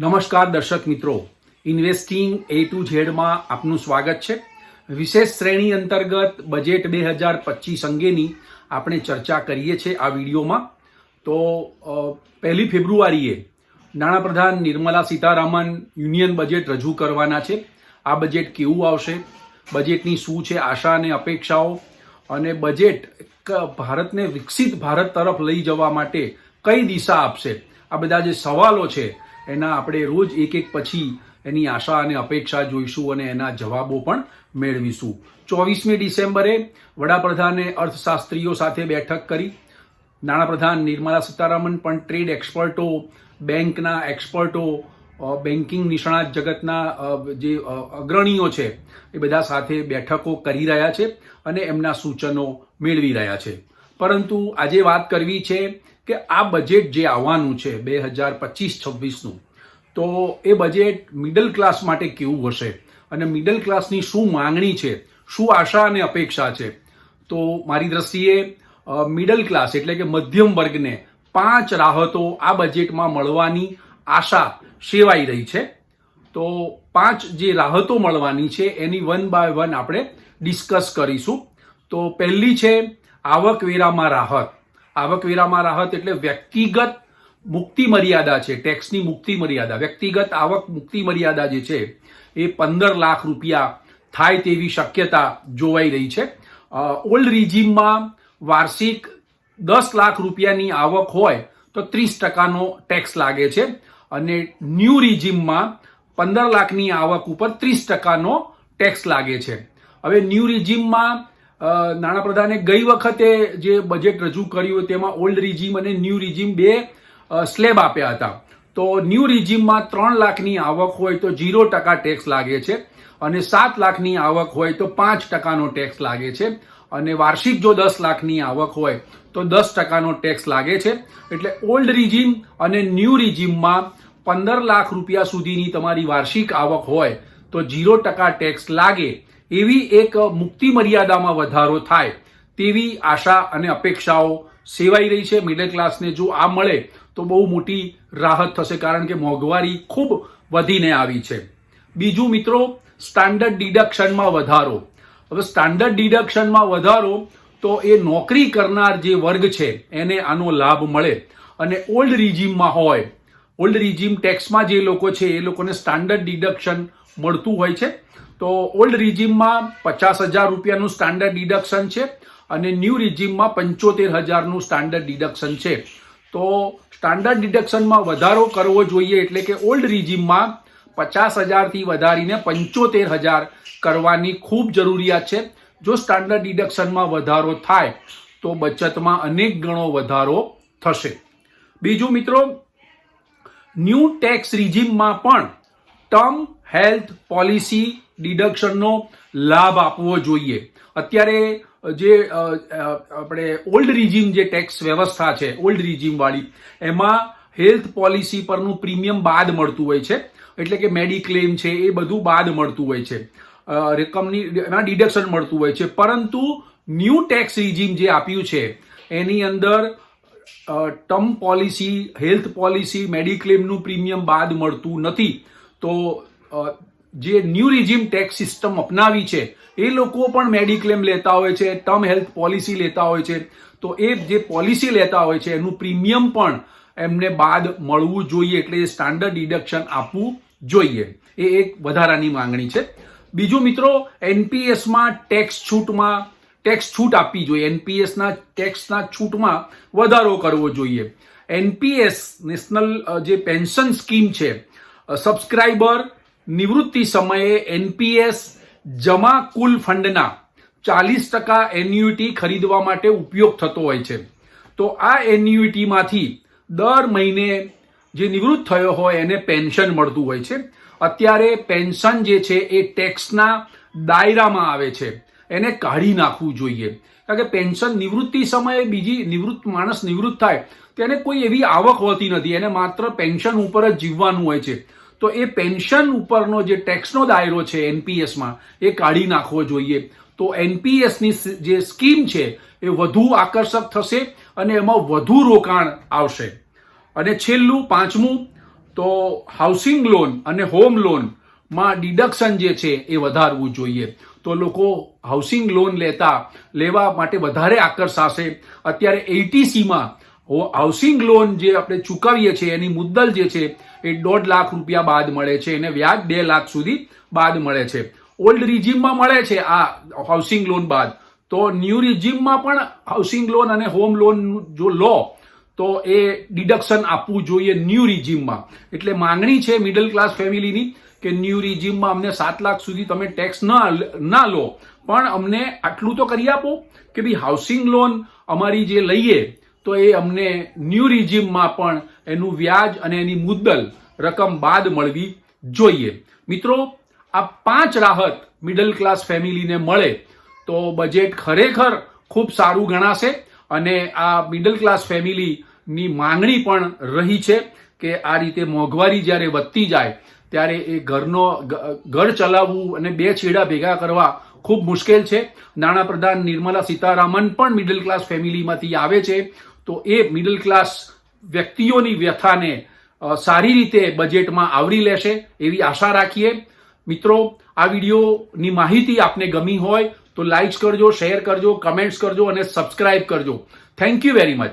નમસ્કાર દર્શક મિત્રો. ઇન્વેસ્ટિંગ એ ટુ ઝેડમાં આપનું સ્વાગત છે. વિશેષ શ્રેણી અંતર્ગત બજેટ બે હજાર પચીસ અંગેની આપણે ચર્ચા કરીએ છીએ આ વિડીયોમાં. તો પહેલી ફેબ્રુઆરીએ નાણાપ્રધાન નિર્મલા સીતારામન યુનિયન બજેટ રજૂ કરવાના છે. આ બજેટ કેવું આવશે? બજેટની શું છે આશા અને અપેક્ષાઓ? અને બજેટ ભારતને વિકસિત ભારત તરફ લઈ જવા માટે કઈ દિશા આપશે? આ બધા જે સવાલો છે એના આપણે રોજ એક એક પછી એની આશા અને અપેક્ષા જોઈશું અને એના જવાબો પણ મેળવીશું. ચોવીસમી ડિસેમ્બરે વડાપ્રધાને અર્થશાસ્ત્રીઓ સાથે બેઠક કરી. નાણાપ્રધાન નિર્મલા સીતારામન પણ ટ્રેડ એક્સપર્ટો, બેંકના એક્સપર્ટો બેન્કિંગ નિષ્ણાત જગતના જે અગ્રણીઓ છે, એ બધા સાથે બેઠકો કરી રહ્યા છે અને એમના સૂચનો મેળવી રહ્યા છે. પરંતુ આજે વાત કરવી છે કે આ બજેટ જે આવવાનું છે બે હજાર પચીસ છવ્વીસનું, તો એ બજેટ મિડલ ક્લાસ માટે કેવું હશે? અને મિડલ ક્લાસની શું માંગણી છે? શું આશા અને અપેક્ષા છે? તો મારી દ્રષ્ટિએ મિડલ ક્લાસ એટલે કે મધ્યમ વર્ગને પાંચ રાહતો આ બજેટમાં મળવાની આશા સેવાઈ રહી છે. તો પાંચ જે રાહતો મળવાની છે, એની વન બાય વન આપણે ડિસ્કસ કરીશું. તો પહેલી છે, આવકવેરામાં રાહત. આવકવેરામાં રાહત એટલે વ્યક્તિગત મુક્તિ મર્યાદા છે ટેક્સની મુક્તિ મર્યાદા. વ્યક્તિગત આવક મુક્તિ મર્યાદા જે છે એ પંદર લાખ રૂપિયા થાય તેવી શક્યતા જોવાઈ રહી છે. ઓલ્ડ રિજીમમાં વાર્ષિક દસ લાખ રૂપિયાની આવક હોય તો ત્રીસ ટકાનો ટેક્સ લાગે છે અને ન્યૂ રિજીમમાં પંદર લાખની આવક ઉપર ત્રીસ ટકાનો ટેક્સ લાગે છે. હવે ન્યૂ રિજીમમાં અ, નાણાપ્રધાને ગઈ વખતે જે બજેટ રજૂ કર્યું તેમાં ઓલ્ડ રિજીમ અને ન્યૂ રિજીમ બે સ્લેબ આપ્યા હતા. તો ન્યૂ રિજીમમાં ત્રણ લાખની આવક હોય તો ઝીરો ટકા ટેક્સ લાગે છે અને સાત લાખની આવક હોય તો પાંચ ટકાનો ટેક્સ લાગે છે અને વાર્ષિક જો દસ લાખની આવક હોય તો દસ ટકાનો ટેક્સ લાગે છે. એટલે ઓલ્ડ રિજીમ અને ન્યૂ રિજીમમાં પંદર લાખ રૂપિયા સુધીની તમારી વાર્ષિક આવક હોય તો ઝીરો ટકા ટેક્સ લાગે એવી એક મુક્તિ મર્યાદામાં વધારો થાય તેવી આશા અને અપેક્ષાઓ સેવાઈ રહી છે. મિડલ ક્લાસને જો આ મળે તો બહુ મોટી રાહત થશે કારણ કે મોંઘવારી ખૂબ વધીને આવી છે. બીજું મિત્રો સ્ટાન્ડર્ડ ડિડક્શનમાં વધારો. હવે સ્ટાન્ડર્ડ ડિડક્શનમાં વધારો તો એ નોકરી કરનાર જે વર્ગ છે એને આનો લાભ મળે અને ઓલ્ડ રિજીમમાં હોય. ઓલ્ડ રિજીમ ટેક્સમાં જે લોકો છે એ લોકોને સ્ટાન્ડર્ડ ડિડક્શન મળતું હોય છે. તો ઓલ્ડ રિજીમમાં પચાસ હજાર રૂપિયાનું સ્ટાન્ડર્ડ ડિડક્શન છે અને ન્યૂ રિજીમમાં પંચોતેર હજારનું સ્ટાન્ડર્ડ ડિડક્શન છે. તો સ્ટાન્ડર્ડ ડિડક્શનમાં વધારો કરવો જોઈએ એટલે કે ઓલ્ડ રિજીમમાં પચાસ હજારથી વધારીને પંચોતેર હજાર કરવાની ખૂબ જરૂરિયાત છે. જો સ્ટાન્ડર્ડ ડિડક્શનમાં વધારો થાય, તો બચતમાં અનેક ગણો વધારો થશે. બીજું મિત્રો, ન્યૂ ટેક્સ રિજીમમાં પણ ટર્મ હેલ્થ પોલિસી ડિડક્શનનો લાભ આપવો જોઈએ. અત્યારે જે આપણે ઓલ્ડ રિજીમ જે ટેક્સ વ્યવસ્થા છે, ઓલ્ડ રિજીમ વાળી એમાં હેલ્થ પોલિસી પરનું પ્રીમિયમ બાદ મળતું હોય છે. એટલે કે મેડિક્લેમ છે, એ બધું બાદ મળતું હોય છે. રકમની એમાં ડિડક્શન મળતું હોય છે. પરંતુ ન્યૂ ટેક્સ રિજીમ જે આપ્યું છે, એની અંદર ટર્મ પોલિસી, હેલ્થ પોલિસી, મેડિક્લેમનું પ્રીમિયમ બાદ મળતું નથી. તો જે ન્યૂ રિઝિમ ટેક્સ સિસ્ટમ અપનાવી છે, એ લોકો પણ મેડિક્લેમ લેતા હોય છે, ટર્મ હેલ્થ પોલિસી લેતા હોય છે. તો એ જે પોલિસી લેતા હોય છે, એનું પ્રીમિયમ પણ એમને બાદ મળવું જોઈએ, એટલે એ સ્ટાન્ડર્ડ ડિડક્શન આપવું જોઈએ. એ એક વધારાની માંગણી છે. બીજું મિત્રો, એનપીએસમાં ટેક્સ છૂટમાં, ટેક્સ છૂટ આપવી જોઈએ. એનપીએસના ટેક્સના છૂટમાં વધારો કરવો જોઈએ. એનપીએસ નેશનલ જે પેન્શન સ્કીમ છે સબસ્ક્રાઇબર નિવૃત્તિ સમયે એનપીએસ જમા કુલ ફંડના ચાલીસ ટકા એન્યુઇટી ખરીદવા માટે ઉપયોગ થતો હોય છે. તો આ એન્યુઇટીમાંથી દર મહિને જે નિવૃત્ત થયો હોય એને પેન્શન મળતું હોય છે. અત્યારે પેન્શન જે છે એ ટેક્સના દાયરામાં આવે છે. એને કાઢી નાખવું જોઈએ. કારણ કે પેન્શન નિવૃત્તિ સમયે બીજી નિવૃત્ત માણસ નિવૃત્ત થાય તેને કોઈ એવી આવક હોતી નથી. એને માત્ર પેન્શન ઉપર જ જીવવાનું હોય છે. તો એ પેન્શન ઉપરનો જે ટેક્સનો દાયરો છે એનપીએસમાં, એ કાઢી નાખવો જોઈએ. તો એનપીએસની જે સ્કીમ છે, એ વધુ આકર્ષક થશે અને એમાં વધુ રોકાણ આવશે. અને છેલ્લું, પાંચમું, તો હાઉસિંગ લોન અને હોમ લોનમાં ડિડક્શન જે છે, એ વધારવું જોઈએ. તો લોકો હાઉસિંગ લોન લેતા, લેવા માટે વધારે આકર્ષાશે. અત્યારે એટીસીમાં હાઉસિંગ લોન જે આપણે ચૂકવીએ છીએ, એની મુદ્દલ જે છે, એ દોઢ લાખ રૂપિયા બાદ મળે છે એને વ્યાજ બે લાખ સુધી બાદ મળે છે. ઓલ્ડ રિજીમમાં મળે છે આ હાઉસિંગ લોન બાદ. તો ન્યૂ રિજીમમાં પણ હાઉસિંગ લોન અને હોમ લોન જો લો, તો એ ડિડક્શન આપવું જોઈએ ન્યૂ રિજીમમાં એટલે માંગણી છે મિડલ ક્લાસ ફેમિલીની કે ન્યૂ રિજીમમાં અમને સાત લાખ સુધી તમે ટેક્સ ના ના લો. પણ અમને આટલું તો કરી આપો કે ભાઈ હાઉસિંગ લોન અમારી જે લઈએ તો એ અમને ન્યૂ રિજીમમાં પણ એનું વ્યાજ અને એની મુદ્દલ રકમ બાદ મળવી જોઈએ. મિત્રો, આ પાંચ રાહત મિડલ ક્લાસ ફેમિલીને મળે તો બજેટ ખરેખર ખૂબ સારું ગણાશે અને આ મિડલ ક્લાસ ફેમિલીની માંગણી પણ રહી છે કે આ રીતે મોંઘવારી જ્યારે વધતી જાય, ત્યારે એ ઘરનો ઘર ચલાવવું અને બે છેડા ભેગા કરવા ખૂબ મુશ્કેલ છે. નાણાપ્રધાન નિર્મલા સીતારામન પણ મિડલ ક્લાસ ફેમિલીમાંથી આવે છે. તો એ મિડલ ક્લાસ વ્યક્તિઓની વ્યથાને સારી રીતે બજેટમાં આવરી લેશે એવી આશા રાખીએ. મિત્રો, આ વિડીયોની માહિતી આપને ગમી હોય તો લાઇક્સ કરજો શેર કરજો કમેન્ટ્સ કરજો અને સબસ્ક્રાઇબ કરજો. Thank you very much